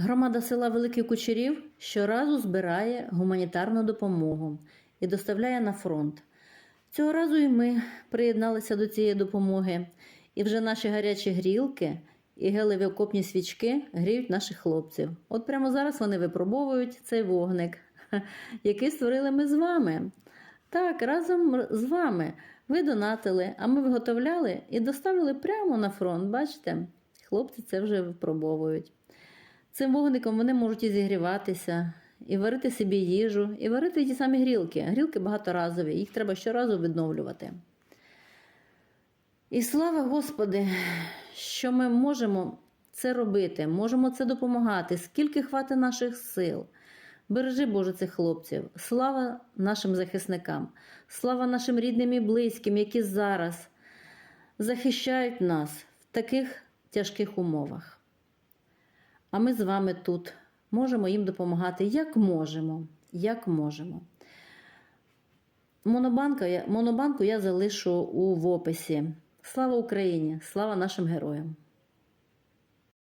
Громада села Великий Кучерів щоразу збирає гуманітарну допомогу і доставляє на фронт. Цього разу і ми приєдналися до цієї допомоги, і вже наші гарячі грілки і гелеві окопні свічки гріють наших хлопців. От прямо зараз вони випробовують цей вогник, який створили ми з вами. Так, разом з вами ви донатили, а ми виготовляли і доставили прямо на фронт. Бачите, хлопці це вже випробовують. Цим вогником вони можуть і зігріватися, і варити собі їжу, і варити ті самі грілки. Грілки багаторазові, їх треба щоразу відновлювати. І слава Господи, що ми можемо це робити, можемо це допомагати, скільки хватить наших сил. Бережи Боже цих хлопців. Слава нашим захисникам, слава нашим рідним і близьким, які зараз захищають нас в таких тяжких умовах. А ми з вами тут можемо їм допомагати як можемо. Як можемо. Монобанка, монобанку я залишу у описі. Слава Україні! Слава нашим героям!